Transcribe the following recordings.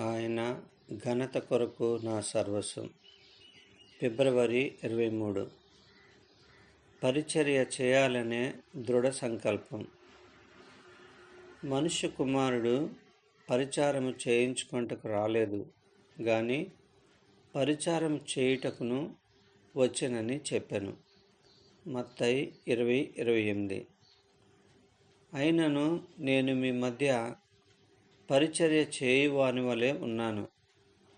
ఆయన ఘనత కొరకు నా సర్వస్వం. ఫిబ్రవరి ఇరవై మూడు. పరిచర్య చేయాలనే దృఢ సంకల్పం. మనుష్య కుమారుడు పరిచారము చేయించుకుంటకు రాలేదు కానీ పరిచారం చేయుటకును వచ్చెనని చెప్పాను. మత్తయి ఇరవై ఇరవై ఎనిమిది. అయినను నేను మీ మధ్య పరిచర్య చేయువాని వలె ఉన్నాను.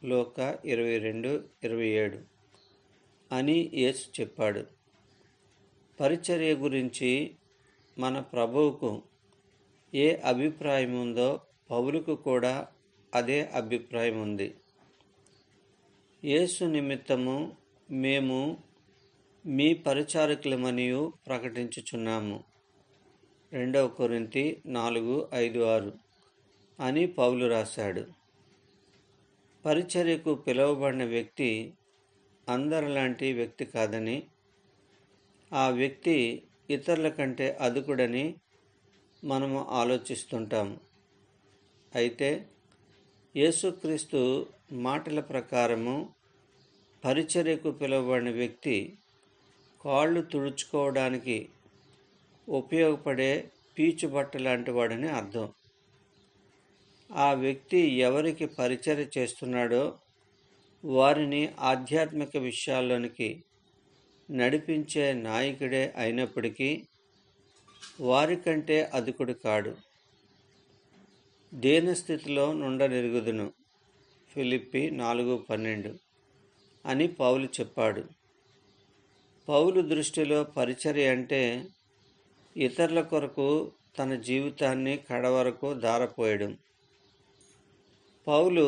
లోక ఇరవై రెండు ఇరవై ఏడు. అని యేసు చెప్పాడు. పరిచర్య గురించి మన ప్రభువుకు ఏ అభిప్రాయం ఉందో పౌలుకు కూడా అదే అభిప్రాయం ఉంది. యేసు నిమిత్తము మేము మీ పరిచారకులమనియు ప్రకటించుచున్నాము. రెండవ కొరింతి నాలుగు ఐదు ఆరు. అని పౌలు రాశాడు. పరిచర్యకు పిలువబడిన వ్యక్తి అందరిలాంటి వ్యక్తి కాదని ఆ వ్యక్తి ఇతరుల కంటే అదుకుడని మనము ఆలోచిస్తుంటాము అయితే యేసుక్రీస్తు మాటల ప్రకారము పరిచర్యకు పిలువబడిన వ్యక్తి కాళ్ళు తుడుచుకోవడానికి ఉపయోగపడే పీచు బట్ట లాంటి వాడని అర్థం. ఆ వ్యక్తి ఎవరికి పరిచర్య చేస్తున్నాడో వారిని ఆధ్యాత్మిక విషయాల్లోనికి నడిపించే నాయకుడే అయినప్పటికీ వారికంటే అధికుడు కాడు. దీనస్థితిలో నుండనిరుగుదును. ఫిలిప్పి నాలుగు పన్నెండు అని పౌలు చెప్పాడు. పౌలు దృష్టిలో పరిచర్య అంటే ఇతరుల కొరకు తన జీవితాన్ని కడవరకు దారపోయడం. పౌలు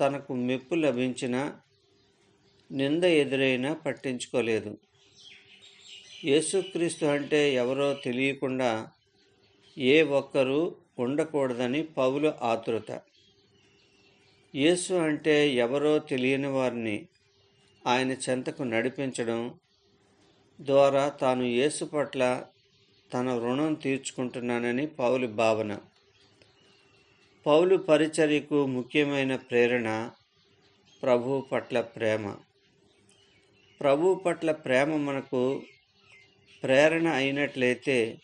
తనకు మెప్పు లభించిన నింద ఎదురైనా పట్టించుకోలేదు. యేసుక్రీస్తు అంటే ఎవరో తెలియకుండా ఏ ఒక్కరూ ఉండకూడదని పౌలు ఆతురత. యేసు అంటే ఎవరో తెలియని వారిని ఆయన చెంతకు నడిపించడం ద్వారా తాను యేసు పట్ల తన రుణం తీర్చుకుంటున్నానని పౌలు భావన. పౌలు పరిచర్యకు ముఖ్యమైన ప్రేరణ ప్రభు పట్ల ప్రేమ. ప్రభు పట్ల ప్రేమ మనకు ప్రేరణ అయినట్లయితే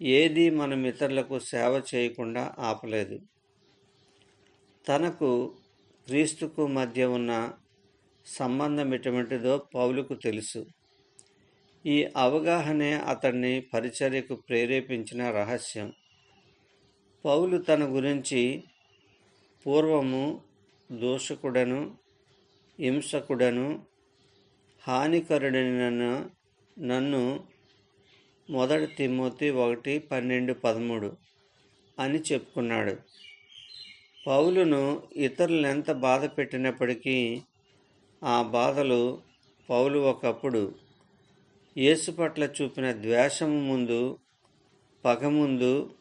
ఏది మనం ఇతరులకు సేవ చేయకుండా ఆపలేదు. తనకు క్రీస్తుకు మధ్య ఉన్న సంబంధం ఎటువంటిదో పౌలుకు తెలుసు. ఈ అవగాహనే అతన్ని పరిచర్యకు ప్రేరేపించిన రహస్యం. పౌలు తన గురించి పూర్వము దోషకుడను హింసకుడను హానికరుడైన నన్ను మొదటి తిమ్మోతి ఒకటి పన్నెండు పదమూడు అని చెప్పుకున్నాడు. పౌలును ఇతరులు ఎంత బాధ పెట్టినప్పటికీ ఆ బాధలు పౌలు ఒకప్పుడు యేసు పట్ల చూపిన ద్వేషము ముందు పగ ముందు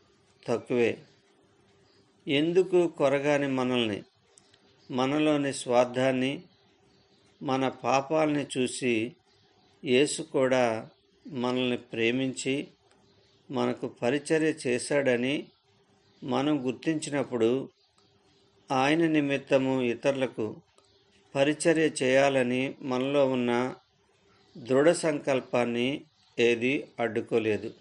తక్కువే. ఎందుకు కొరగాని మనల్ని? మనలోని స్వార్థాన్ని మన పాపాలని చూసి యేసు కూడా మనల్ని ప్రేమించి మనకు పరిచర్య చేశాడని మనం గుర్తించినప్పుడు ఆయన నిమిత్తము ఇతరులకు పరిచర్య చేయాలని మనలో ఉన్న దృఢ సంకల్పాన్ని ఏది అడ్డుకోలేదు.